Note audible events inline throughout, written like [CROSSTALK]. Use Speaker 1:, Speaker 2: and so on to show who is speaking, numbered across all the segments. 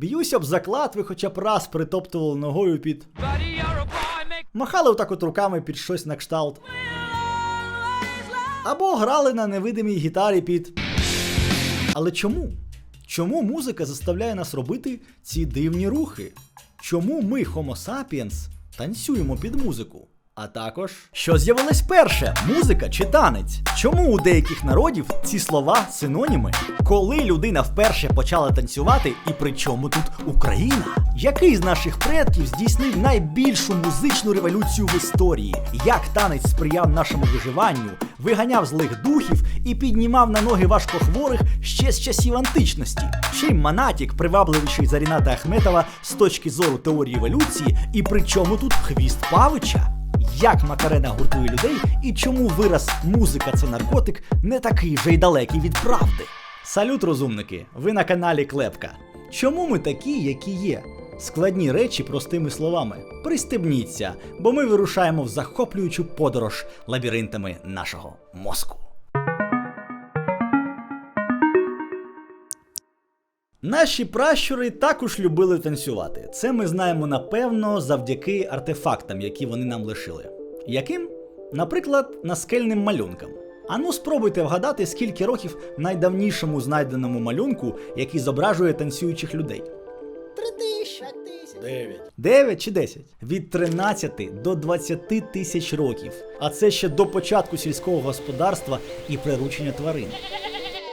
Speaker 1: Б'юся об заклад, ви хоча б раз притоптували ногою під. Махали отак от руками під щось на кшталт. Або грали на невидимій гітарі під. Але чому? Чому музика заставляє нас робити ці дивні рухи? Чому ми, Homo sapiens, танцюємо під музику? А також, що з'явилось перше музика чи танець? Чому у деяких народів ці слова синоніми? Коли людина вперше почала танцювати, і при чому тут Україна? Який з наших предків здійснив найбільшу музичну революцію в історії? Як танець сприяв нашому виживанню, виганяв злих духів і піднімав на ноги важкохворих ще з часів античності? Чим Манатік привабливіший за Ріната Ахметова з точки зору теорії еволюції, і при чому тут хвіст Павича? Як Макарена гуртує людей і чому вираз музика це наркотик не такий вже й далекий від правди? Салют, розумники! Ви на каналі Клепка. Чому ми такі, які є? Складні речі простими словами. Пристебніться, бо ми вирушаємо в захоплюючу подорож лабіринтами нашого мозку. Наші пращури також любили танцювати. Це ми знаємо напевно завдяки артефактам, які вони нам лишили. Яким? Наприклад, наскельним малюнкам. Ану, спробуйте вгадати, скільки років найдавнішому знайденому малюнку, який зображує танцюючих людей. Дев'ять. Дев'ять чи десять? Від 13 до 20 тисяч років. А це ще до початку сільського господарства і приручення тварин.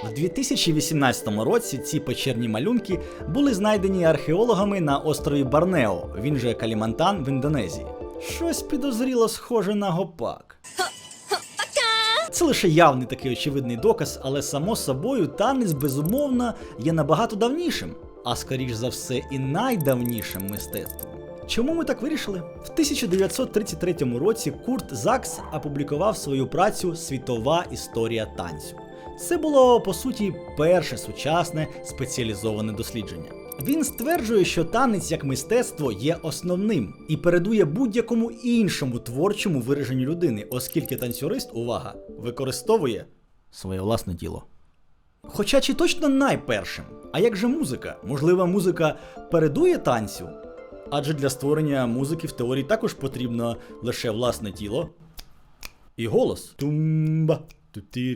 Speaker 1: В 2018 році ці печерні малюнки були знайдені археологами на острові Барнео, він же Калімантан в Індонезії. Щось підозріло схоже на гопак. Це лише явний такий очевидний доказ, але само собою танець безумовно є набагато давнішим, а скоріш за все і найдавнішим мистецтвом. Чому ми так вирішили? В 1933 році Курт Закс опублікував свою працю Світова історія танцю. Це було по суті перше сучасне спеціалізоване дослідження. Він стверджує, що танець як мистецтво є основним і передує будь-якому іншому творчому вираженню людини, оскільки танцюрист, увага, використовує своє власне тіло. Хоча чи точно найпершим? А як же музика? Можливо, музика передує танцю? Адже для створення музики в теорії також потрібно лише власне тіло і голос. Тумба.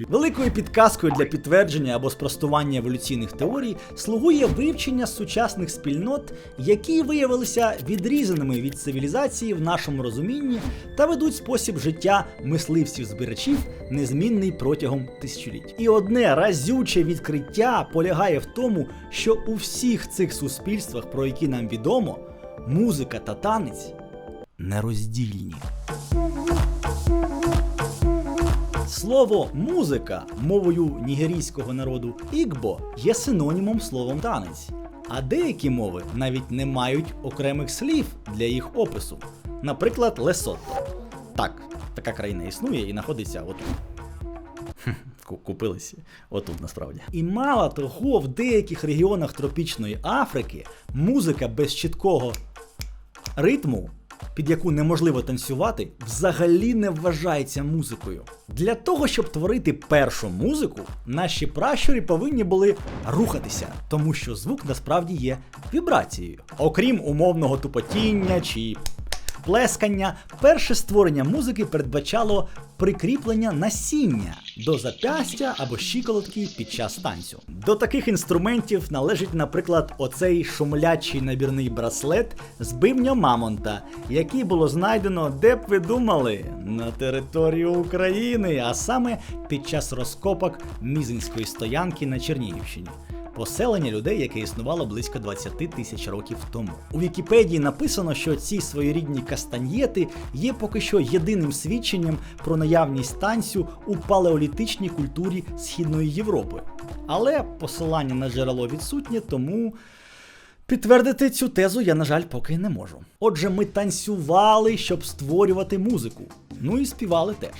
Speaker 1: Великою підказкою для підтвердження або спростування еволюційних теорій слугує вивчення сучасних спільнот, які виявилися відрізаними від цивілізації в нашому розумінні та ведуть спосіб життя мисливців-збирачів незмінний протягом тисячоліть. І одне разюче відкриття полягає в тому, що у всіх цих суспільствах, про які нам відомо, музика та танець нероздільні. Слово музика мовою нігерійського народу ігбо є синонімом словом танець. А деякі мови навіть не мають окремих слів для їх опису. Наприклад, Лесото. Так, така країна існує і знаходиться отут. Купилися отут насправді. І мало того, в деяких регіонах тропічної Африки музика без чіткого ритму, під яку неможливо танцювати, взагалі не вважається музикою. Для того, щоб творити першу музику, наші пращури повинні були рухатися, тому що звук насправді є вібрацією. Окрім умовного тупотіння чи плескання, перше створення музики передбачало прикріплення насіння до запястя або щиколотки під час танцю. До таких інструментів належить, наприклад, оцей шумлячий набірний браслет з бивня мамонта, який було знайдено, де б ви думали, на території України, а саме під час розкопок Мізинської стоянки на Чернігівщині. Поселення людей, яке існувало близько 20 тисяч років тому. У Вікіпедії написано, що ці своєрідні кастаньєти є поки що єдиним свідченням про наявність танцю у палеолітичній культурі Східної Європи. Але посилання на джерело відсутнє, тому підтвердити цю тезу я, на жаль, поки не можу. Отже, ми танцювали, щоб створювати музику. Ну і співали теж.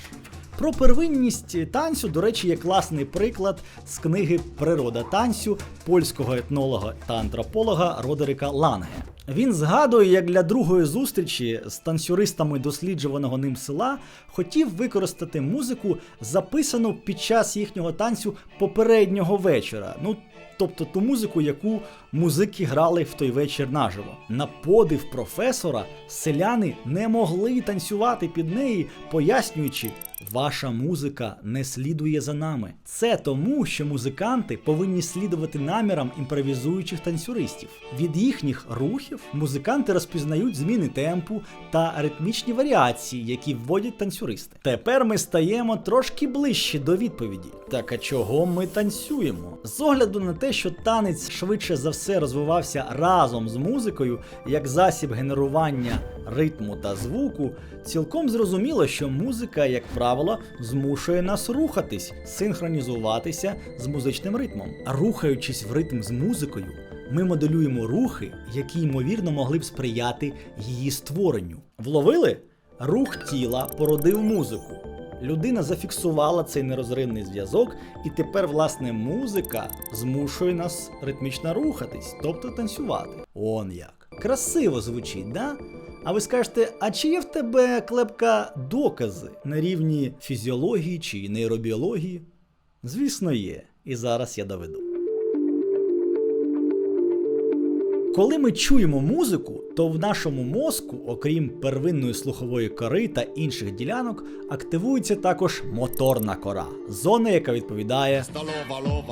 Speaker 1: Про первинність танцю, до речі, є класний приклад з книги Природа танцю польського етнолога та антрополога Родерика Ланге. Він згадує, як для другої зустрічі з танцюристами досліджуваного ним села хотів використати музику, записану під час їхнього танцю попереднього вечора. Ну, тобто ту музику, яку музики грали в той вечір наживо. На подив професора селяни не могли танцювати під неї, пояснюючи, ваша музика не слідує за нами. Це тому, що музиканти повинні слідувати намірам імпровізуючих танцюристів. Від їхніх рухів музиканти розпізнають зміни темпу та ритмічні варіації, які вводять танцюристи. Тепер ми стаємо трошки ближче до відповіді. Так а чого ми танцюємо? З огляду на те, що танець швидше за все розвивався разом з музикою, як засіб генерування ритму та звуку, цілком зрозуміло, що музика, як правило, змушує нас рухатись, синхронізуватися з музичним ритмом. Рухаючись в ритм з музикою, ми моделюємо рухи, які ймовірно могли б сприяти її створенню. Вловили? Рух тіла породив музику. Людина зафіксувала цей нерозривний зв'язок, і тепер, власне, музика змушує нас ритмічно рухатись, тобто танцювати. Он як. Красиво звучить, да? А ви скажете, а чи є в тебе клепка докази на рівні фізіології чи нейробіології? Звісно, є. І зараз я доведу. Коли ми чуємо музику, то в нашому мозку, окрім первинної слухової кори та інших ділянок, активується також моторна кора, зона, яка відповідає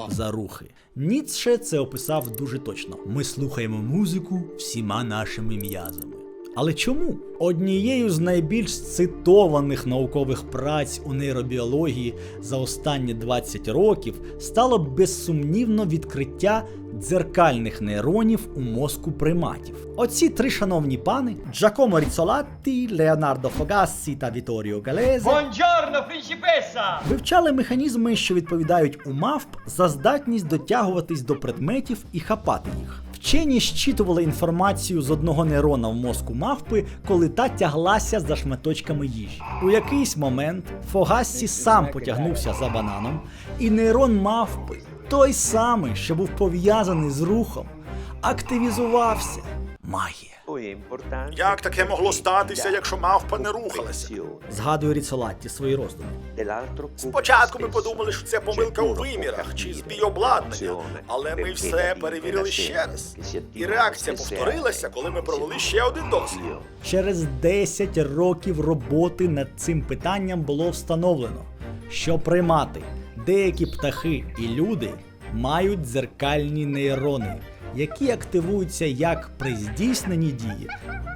Speaker 1: за рухи. Ніцше це описав дуже точно. Ми слухаємо музику всіма нашими м'язами. Але чому? Однією з найбільш цитованих наукових праць у нейробіології за останні 20 років стало безсумнівно відкриття дзеркальних нейронів у мозку приматів. Оці три шановні пани Джакомо Ріцолатті, Леонардо Фогассі та Віторіо Галезе
Speaker 2: Buongiorno, principessa!
Speaker 1: Вивчали механізми, що відповідають у мавп за здатність дотягуватись до предметів і хапати їх. Вчені щитували інформацію з одного нейрона в мозку мавпи, коли та тяглася за шматочками їжі. У якийсь момент Фогассі сам потягнувся за бананом, і нейрон мавпи, той самий, що був пов'язаний з рухом, активізувався. Магія.
Speaker 3: Як таке могло статися, якщо мавпа не рухалася?
Speaker 1: Згадує Ріцолатті свої роздуми.
Speaker 3: Спочатку ми подумали, що це помилка у вимірах чи збій обладнання, але ми все перевірили ще раз. І реакція повторилася, коли ми провели ще один дослід.
Speaker 1: Через 10 років роботи над цим питанням було встановлено, що примати, деякі птахи і люди мають дзеркальні нейрони, які активуються як при здійсненні дії,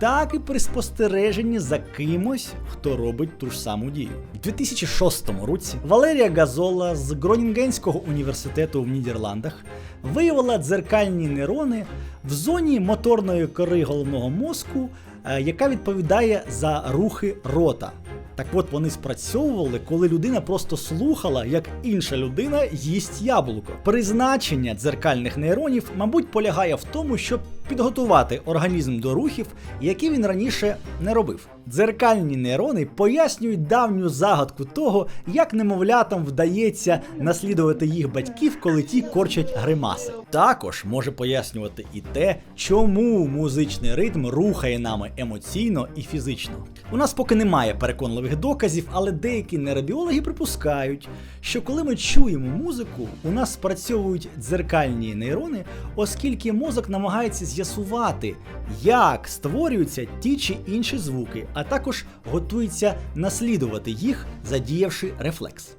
Speaker 1: так і при спостереженні за кимось, хто робить ту ж саму дію. У 2006 році Валерія Газола з Гронінгенського університету в Нідерландах виявила дзеркальні нейрони в зоні моторної кори головного мозку, е, яка відповідає за рухи рота. Так от вони спрацьовували, коли людина просто слухала, як інша людина їсть яблуко. Призначення дзеркальних нейронів, мабуть, полягає в тому, щоб підготувати організм до рухів, які він раніше не робив. Дзеркальні нейрони пояснюють давню загадку того, як немовлятам вдається наслідувати їх батьків, коли ті корчать гримаси. Також може пояснювати і те, чому музичний ритм рухає нами емоційно і фізично. У нас поки немає переконливих доказів, але деякі нейробіологи припускають, що коли ми чуємо музику, у нас спрацьовують дзеркальні нейрони, оскільки мозок намагається з'ясувати, як створюються ті чи інші звуки, а також готується наслідувати їх, задіявши рефлекс.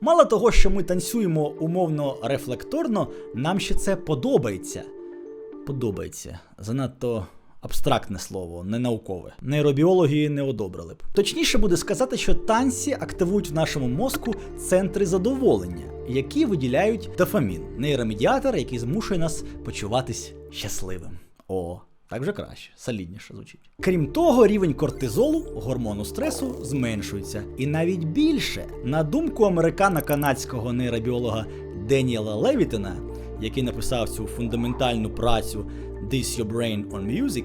Speaker 1: Мало того, що ми танцюємо умовно рефлекторно, нам ще це подобається. Подобається. Занадто абстрактне слово, не наукове. Нейробіологи не одобрили б. Точніше буде сказати, що танці активують в нашому мозку центри задоволення, які виділяють дофамін, нейромедіатор, який змушує нас почуватись щасливим. О, так вже краще, солідніше звучить. Крім того, рівень кортизолу, гормону стресу, зменшується. І навіть більше, на думку американо-канадського нейробіолога Деніела Левітена, який написав цю фундаментальну працю This Your Brain on Music,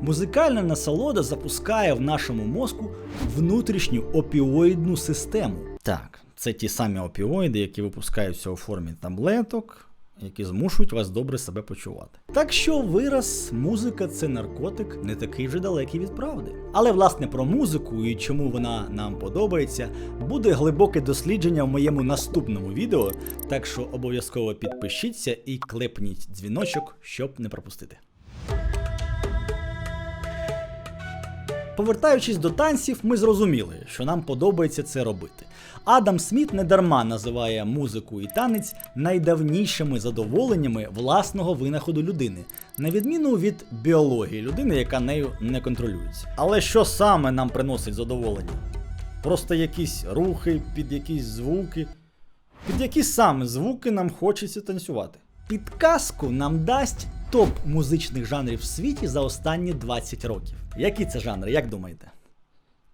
Speaker 1: музикальна насолода запускає в нашому мозку внутрішню опіоїдну систему. Так, це ті самі опіоїди, які випускаються у формі таблеток, які змушують вас добре себе почувати. Так що вираз музика це наркотик не такий вже далекий від правди. Але власне про музику і чому вона нам подобається, буде глибоке дослідження в моєму наступному відео. Так що обов'язково підпишіться і клепніть дзвіночок, щоб не пропустити. Повертаючись до танців, ми зрозуміли, що нам подобається це робити. Адам Сміт недарма називає музику і танець найдавнішими задоволеннями власного винаходу людини, на відміну від біології людини, яка нею не контролюється. Але що саме нам приносить задоволення? Просто якісь рухи, під якісь звуки. Під які саме звуки нам хочеться танцювати? Підказку нам дасть топ музичних жанрів в світі за останні 20 років. Які це жанри, як думаєте?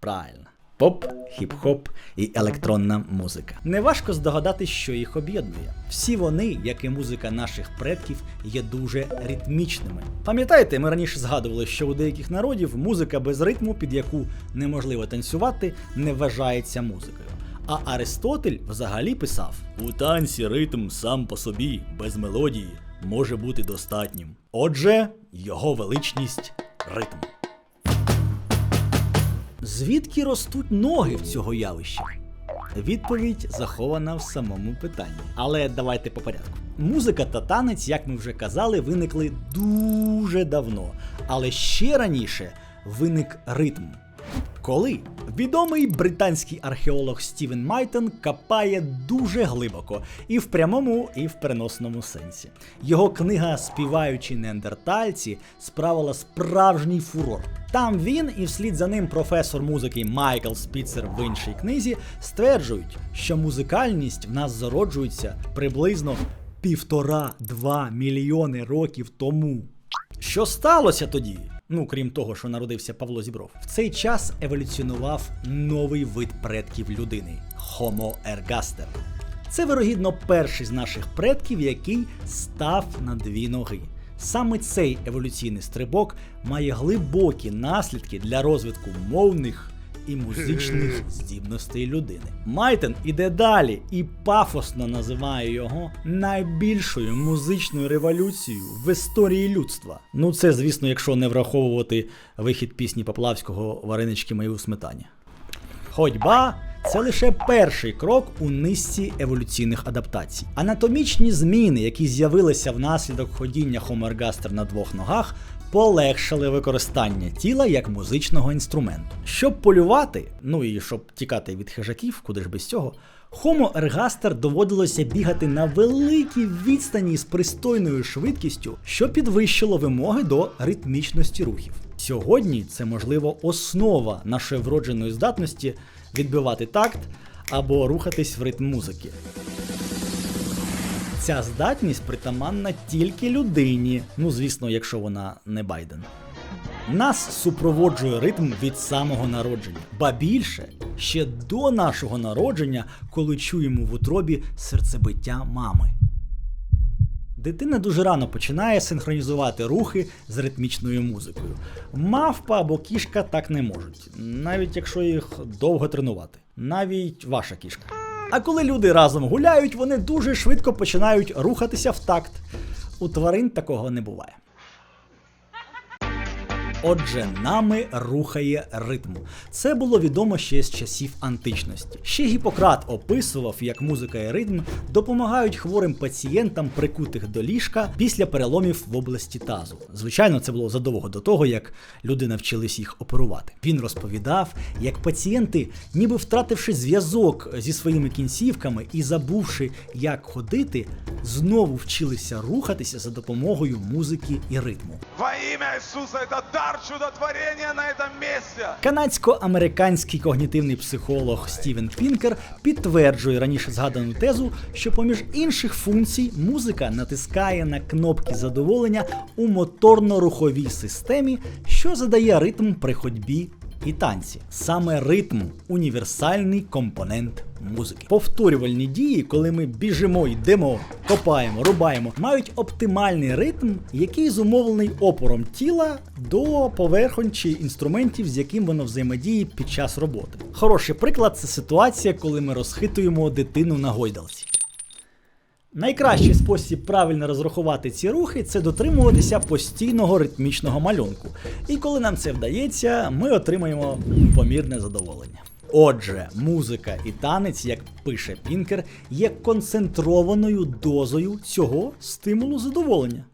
Speaker 1: Правильно. Поп, хіп-хоп і електронна музика. Неважко здогадатись, що їх об'єднує. Всі вони, як і музика наших предків, є дуже ритмічними. Пам'ятаєте, ми раніше згадували, що у деяких народів музика без ритму, під яку неможливо танцювати, не вважається музикою. А Аристотель взагалі писав: у танці ритм сам по собі, без мелодії, може бути достатнім. Отже, його величність ритм. Звідки ростуть ноги в цього явища? Відповідь захована в самому питанні. Але давайте по порядку. Музика та танець, як ми вже казали, виникли дуже давно. Але ще раніше виник ритм. Коли відомий британський археолог Стівен Майтон копає дуже глибоко і в прямому, і в переносному сенсі. Його книга Співаючі неандертальці справила справжній фурор. Там він і вслід за ним професор музики Майкл Спіцер в іншій книзі стверджують, що музикальність в нас зароджується приблизно півтора-два мільйони років тому. Що сталося тоді? Ну, крім того, що народився Павло Зібров, в цей час еволюціонував новий вид предків людини Homo ergaster. Це вирогідно перший з наших предків, який став на дві ноги. Саме цей еволюційний стрибок має глибокі наслідки для розвитку мовних і музичних здібностей людини. Майтен іде далі і пафосно називає його найбільшою музичною революцією в історії людства. Ну це, звісно, якщо не враховувати вихід пісні Поплавського Варенички мої у сметані. Ходьба це лише перший крок у низці еволюційних адаптацій. Анатомічні зміни, які з'явилися внаслідок ходіння ergaster на двох ногах, полегшили використання тіла як музичного інструменту. Щоб полювати, ну і щоб тікати від хижаків, куди ж без цього, Homo ergaster доводилося бігати на великій відстані з пристойною швидкістю, що підвищило вимоги до ритмічності рухів. Сьогодні це можливо основа нашої вродженої здатності відбивати такт або рухатись в ритм музики. Ця здатність притаманна тільки людині, ну звісно, якщо вона не Байден. Нас супроводжує ритм від самого народження, ба більше ще до нашого народження, коли чуємо в утробі серцебиття мами. Дитина дуже рано починає синхронізувати рухи з ритмічною музикою. Мавпа або кішка так не можуть, навіть якщо їх довго тренувати. Навіть ваша кішка. А коли люди разом гуляють, вони дуже швидко починають рухатися в такт. У тварин такого не буває. Отже, нами рухає ритм. Це було відомо ще з часів античності. Ще Гіппократ описував, як музика і ритм допомагають хворим пацієнтам прикутих до ліжка після переломів в області тазу. Звичайно, це було задовго до того, як люди навчились їх оперувати. Він розповідав, як пацієнти, ніби втративши зв'язок зі своїми кінцівками і забувши, як ходити, знову вчилися рухатися за допомогою музики і ритму.
Speaker 4: Во имя Иисуса это дар чудотворения на этом месте.
Speaker 1: Канадсько-американський когнітивний психолог Стівен Пінкер підтверджує раніше згадану тезу, що поміж інших функцій музика натискає на кнопки задоволення у моторно-руховій системі, що задає ритм при ходьбі і танці. Саме ритм універсальний компонент музики. Повторювальні дії, коли ми біжимо, йдемо, копаємо, рубаємо, мають оптимальний ритм, який зумовлений опором тіла до поверхонь чи інструментів, з яким воно взаємодіє під час роботи. Хороший приклад це ситуація, коли ми розхитуємо дитину на гойдалці. Найкращий спосіб правильно розрахувати ці рухи це дотримуватися постійного ритмічного малюнку. І коли нам це вдається, ми отримаємо помірне задоволення. Отже, музика і танець, як пише Пінкер, є концентрованою дозою цього стимулу задоволення.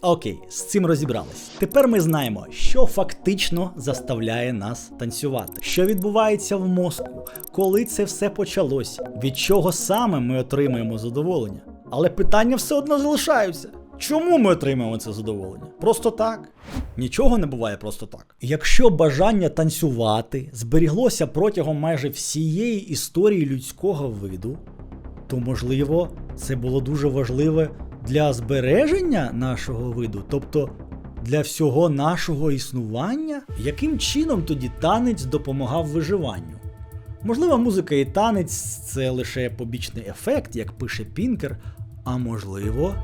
Speaker 1: Окей, з цим розібрались. Тепер ми знаємо, що фактично заставляє нас танцювати, що відбувається в мозку, коли це все почалось, від чого саме ми отримуємо задоволення. Але питання все одно залишаються. Чому ми отримуємо це задоволення? Просто так. Нічого не буває просто так. Якщо бажання танцювати зберіглося протягом майже всієї історії людського виду, то можливо це було дуже важливе для збереження нашого виду, тобто для всього нашого існування? Яким чином тоді танець допомагав виживанню? Можливо, музика і танець це лише побічний ефект, як пише Пінкер, а можливо.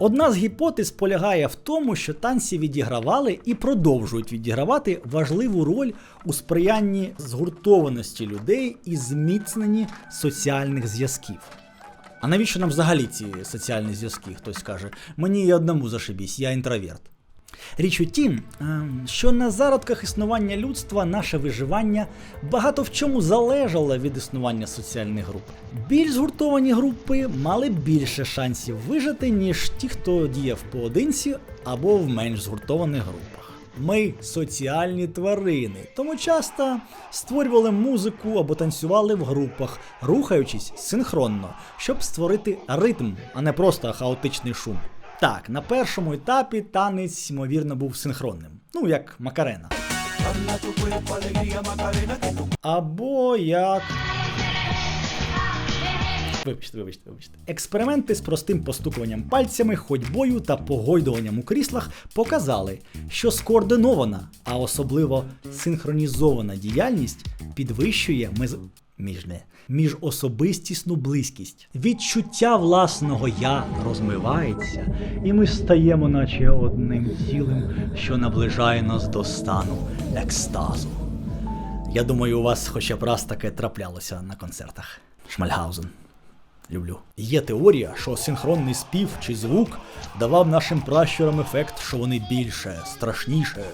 Speaker 1: Одна з гіпотез полягає в тому, що танці відігравали і продовжують відігравати важливу роль у сприянні згуртованості людей і зміцненні соціальних зв'язків. А навіщо нам взагалі ці соціальні зв'язки? Хтось каже, мені і одному зашибісь, я інтроверт. Річ у тім, ем, що на зародках існування людства наше виживання багато в чому залежало від існування соціальних груп. Більш згуртовані групи мали більше шансів вижити, ніж ті, хто діяв поодинці або в менш згуртованих групах. Ми соціальні тварини, тому часто створювали музику або танцювали в групах, рухаючись синхронно, щоб створити ритм, а не просто хаотичний шум. Так, на першому етапі танець, ймовірно, був синхронним. Ну, як Макарена. Або як. Вибачте, вибачте, вибачте. Експерименти з простим постукуванням пальцями, ходьбою та погойдуванням у кріслах показали, що скоординована, а особливо синхронізована діяльність підвищує мез... міжне міжособистісну близькість. Відчуття власного я розмивається, і ми стаємо, наче одним цілим, що наближає нас до стану екстазу. Я думаю, у вас хоча б раз таке траплялося на концертах. Шмальгаузен. Люблю. Є теорія, що синхронний спів чи звук давав нашим пращурам ефект, що вони більше, страшніше,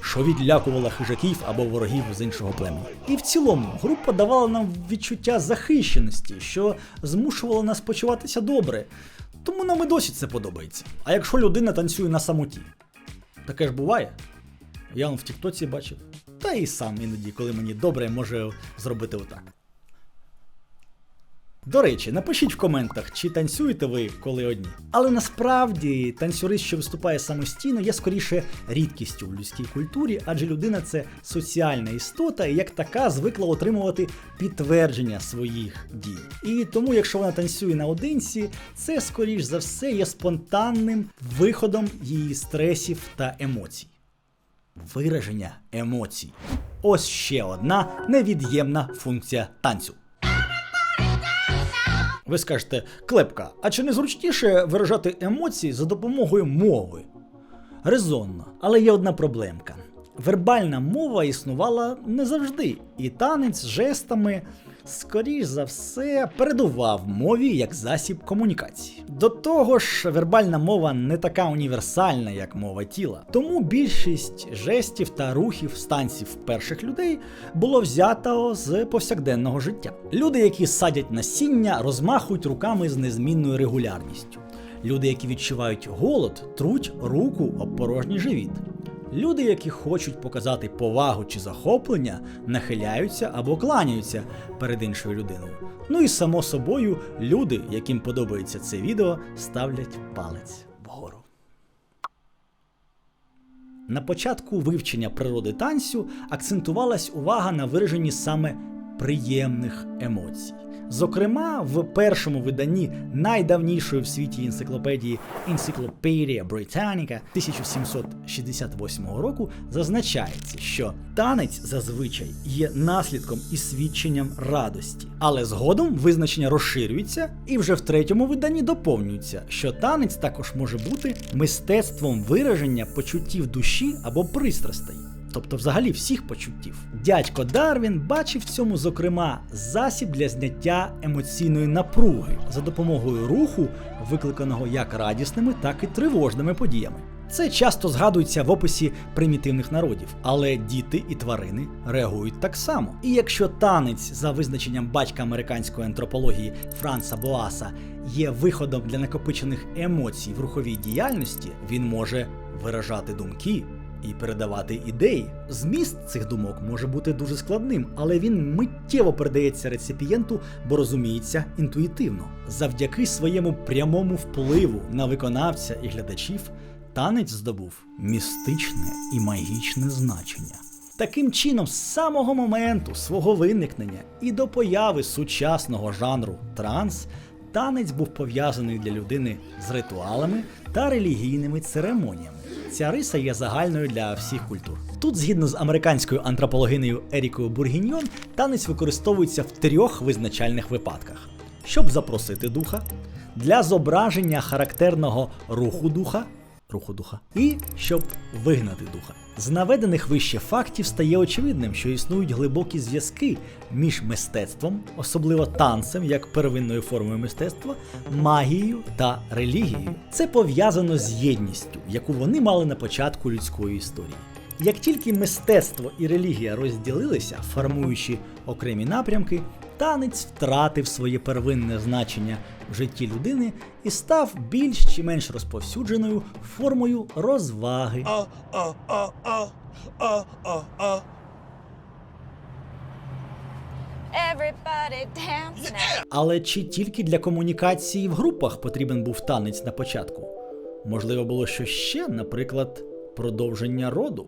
Speaker 1: що відлякувало хижаків або ворогів з іншого племені. І в цілому група давала нам відчуття захищеності, що змушувало нас почуватися добре. Тому нам і досі це подобається. А якщо людина танцює на самоті, таке ж буває. Я он в Тіктоці бачив. Та і сам іноді, коли мені добре, може зробити отак. До речі, напишіть в коментах, чи танцюєте ви коли одні. Але насправді танцюрист, що виступає самостійно, є скоріше рідкістю в людській культурі, адже людина це соціальна істота, і як така звикла отримувати підтвердження своїх дій. І тому, якщо вона танцює наодинці, це скоріш за все є спонтанним виходом її стресів та емоцій. Вираження емоцій. Ось ще одна невід'ємна функція танцю. Ви скажете, Клепка, а чи не зручніше виражати емоції за допомогою мови? Резонно, але є одна проблемка. Вербальна мова існувала не завжди, і танець з жестами, скоріш за все, передував мові як засіб комунікації. До того ж, вербальна мова не така універсальна, як мова тіла. Тому більшість жестів та рухів станців перших людей було взято з повсякденного життя. Люди, які садять насіння, розмахують руками з незмінною регулярністю. Люди, які відчувають голод, труть руку об порожній живіт. Люди, які хочуть показати повагу чи захоплення, нахиляються або кланяються перед іншою людиною. Ну і само собою, люди, яким подобається це відео, ставлять палець вгору. На початку вивчення природи танцю акцентувалась увага на вираженні саме приємних емоцій. Зокрема, в першому виданні найдавнішої в світі енциклопедії Encyclopedia Britannica 1768 року зазначається, що танець зазвичай є наслідком і свідченням радості. Але згодом визначення розширюється, і вже в третьому виданні доповнюється, що танець також може бути мистецтвом вираження почуттів душі або пристрастей. Тобто взагалі всіх почуттів. Дядько Дарвін бачив в цьому, зокрема, засіб для зняття емоційної напруги за допомогою руху, викликаного як радісними, так і тривожними подіями. Це часто згадується в описі примітивних народів, але діти і тварини реагують так само. І якщо танець, за визначенням батька американської антропології Франца Боаса, є виходом для накопичених емоцій в руховій діяльності, він може виражати думки і передавати ідеї. Зміст цих думок може бути дуже складним, але він миттєво передається реципієнту, бо розуміється інтуїтивно. Завдяки своєму прямому впливу на виконавця і глядачів. Танець здобув містичне і магічне значення. Таким чином, з самого моменту свого виникнення і до появи сучасного жанру транс, танець був пов'язаний для людини з ритуалами та релігійними церемоніями. Ця риса є загальною для всіх культур. Тут, згідно з американською антропологинею Ерікою Бургіньйон, танець використовується в трьох визначальних випадках: щоб запросити духа, для зображення характерного руху духа руху духа, і щоб вигнати духа. З наведених вище фактів стає очевидним, що існують глибокі зв'язки між мистецтвом, особливо танцем, як первинною формою мистецтва, магією та релігією. Це пов'язано з єдністю, яку вони мали на початку людської історії. Як тільки мистецтво і релігія розділилися, формуючи окремі напрямки, танець втратив своє первинне значення в житті людини і став більш чи менш розповсюдженою формою розваги.
Speaker 4: А, а, а, а, а, а, а.
Speaker 5: Everybody dance now.
Speaker 1: Але чи тільки для комунікації в групах потрібен був танець на початку? Можливо, було що ще, наприклад, продовження роду?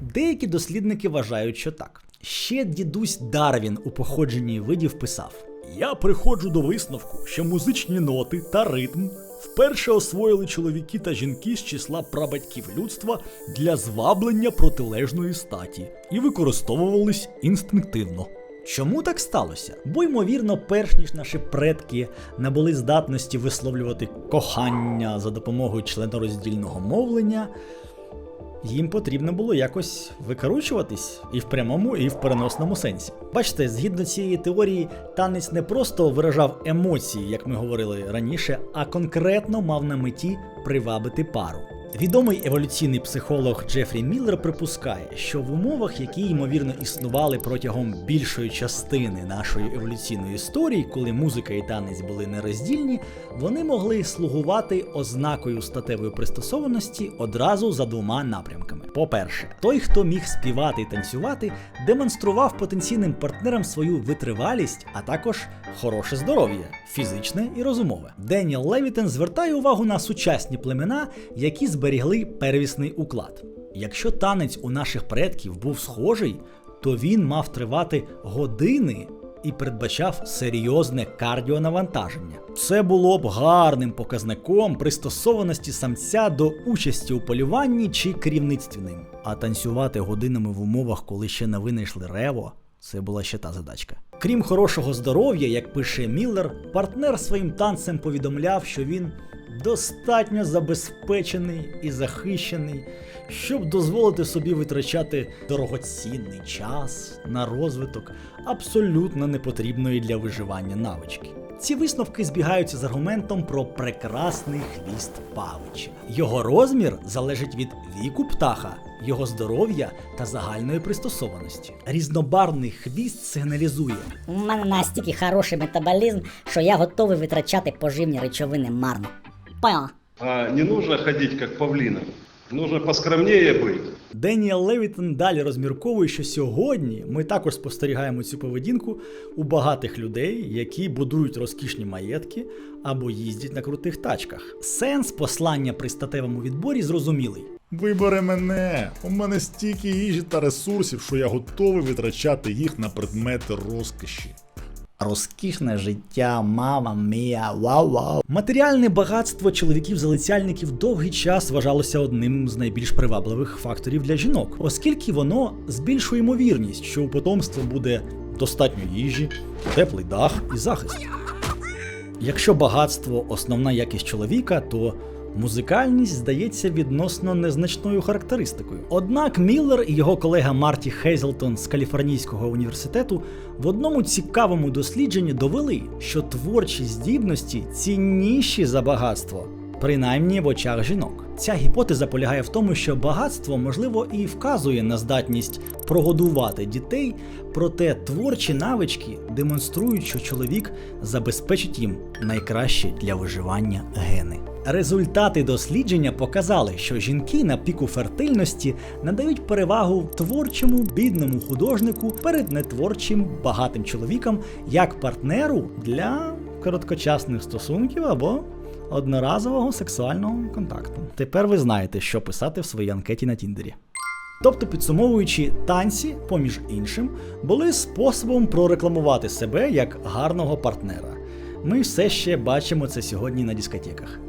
Speaker 1: Деякі дослідники вважають, що так. Ще дідусь Дарвін у походженні видів писав: Я приходжу до висновку, що музичні ноти та ритм вперше освоїли чоловіки та жінки з числа прабатьків людства для зваблення протилежної статі і використовувались інстинктивно. Чому так сталося? Бо ймовірно, перш ніж наші предки набули здатності висловлювати кохання за допомогою членороздільного мовлення, їм потрібно було якось викручуватись і в прямому, і в переносному сенсі. Бачите, згідно цієї теорії, танець не просто виражав емоції, як ми говорили раніше, а конкретно мав на меті привабити пару. Відомий еволюційний психолог Джефрі Міллер припускає, що в умовах, які ймовірно існували протягом більшої частини нашої еволюційної історії, коли музика і танець були нероздільні, вони могли слугувати ознакою статевої пристосованості одразу за двома напрямками. По-перше, той, хто міг співати і танцювати, демонстрував потенційним партнерам свою витривалість, а також хороше здоров'я, фізичне і розумове. Деніел Левітен звертає увагу на сучасні племена, які зберігли первісний уклад. Якщо танець у наших предків був схожий, то він мав тривати години і передбачав серйозне кардіонавантаження. Це було б гарним показником пристосованості самця до участі у полюванні чи керівництві. А танцювати годинами в умовах, коли ще не винайшли рево, це була ще та задачка. Крім хорошого здоров'я, як пише Міллер, партнер своїм танцем повідомляв, що він достатньо забезпечений і захищений, щоб дозволити собі витрачати дорогоцінний час на розвиток абсолютно непотрібної для виживання навички. Ці висновки збігаються з аргументом про прекрасний хвіст павича. Його розмір залежить від віку птаха, його здоров'я та загальної пристосованості. Різнобарвний хвіст сигналізує,
Speaker 6: У мене настільки хороший метаболізм, що я готовий витрачати поживні речовини марно. Поняла?
Speaker 7: А не нужно ходить как павлина. Нужно поскромнее быть.
Speaker 1: Деніел Левітон далі розмірковує, що сьогодні ми також спостерігаємо цю поведінку у багатих людей, які будують розкішні маєтки або їздять на крутих тачках. Сенс послання при статевому відборі зрозумілий.
Speaker 8: Вибери мене. У мене стільки їжі та ресурсів, що я готовий витрачати їх на предмети розкоші.
Speaker 1: Розкішне життя, мама мія, вау-вау. Матеріальне багатство чоловіків-залицяльників довгий час вважалося одним з найбільш привабливих факторів для жінок, оскільки воно збільшує ймовірність, що у потомства буде достатньо їжі, теплий дах і захист. Якщо багатство основна якість чоловіка, то Музикальність здається відносно незначною характеристикою. Однак Міллер і його колега Марті Хейзелтон з Каліфорнійського університету в одному цікавому дослідженні довели, що творчі здібності цінніші за багатство, принаймні в очах жінок. Ця гіпотеза полягає в тому, що багатство, можливо, і вказує на здатність прогодувати дітей, проте творчі навички демонструють, що чоловік забезпечить їм найкращі для виживання гени. Результати дослідження показали, що жінки на піку фертильності надають перевагу творчому бідному художнику перед нетворчим багатим чоловікам як партнеру для короткочасних стосунків або одноразового сексуального контакту. Тепер ви знаєте, що писати в своїй анкеті на Тіндері. Тобто, підсумовуючи, танці, поміж іншим, були способом прорекламувати себе як гарного партнера. Ми все ще бачимо це сьогодні на дискотеках.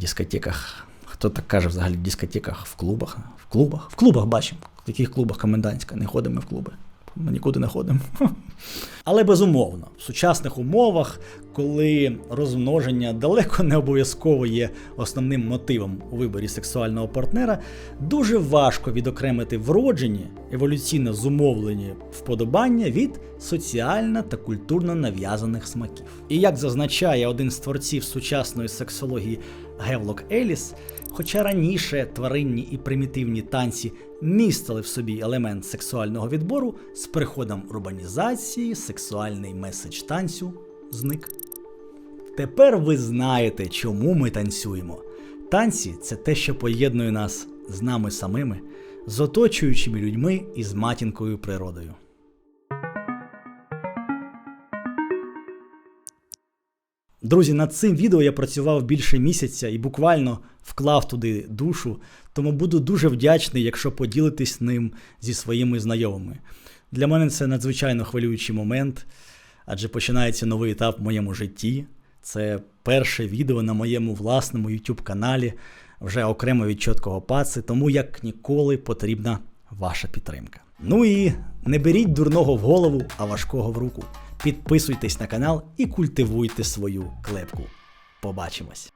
Speaker 1: Дискотеках. Хто так каже взагалі в дискотеках? В клубах? В клубах? В клубах бачимо. В яких клубах комендантська? Не ходимо в клуби. Ми нікуди не ходимо. [LAUGHS] Але безумовно, в сучасних умовах, коли розмноження далеко не обов'язково є основним мотивом у виборі сексуального партнера, дуже важко відокремити вроджені, еволюційно зумовлені вподобання від соціально та культурно нав'язаних смаків. І як зазначає один з творців сучасної сексології Гевлок Еліс, хоча раніше тваринні і примітивні танці містили в собі елемент сексуального відбору, з приходом урбанізації сексуальний меседж танцю зник. Тепер ви знаєте, чому ми танцюємо. Танці це те, що поєднує нас з нами самими, з оточуючими людьми і з матінкою природою. Друзі, над цим відео я працював більше місяця і буквально вклав туди душу, тому буду дуже вдячний, якщо поділитесь ним зі своїми знайомими. Для мене це надзвичайно хвилюючий момент, адже починається новий етап в моєму житті. Це перше відео на моєму власному YouTube каналі, вже окремо від чіткого паци, тому як ніколи потрібна ваша підтримка. Ну і не беріть дурного в голову, а важкого в руку. Підписуйтесь на канал і культивуйте свою клепку. Побачимось!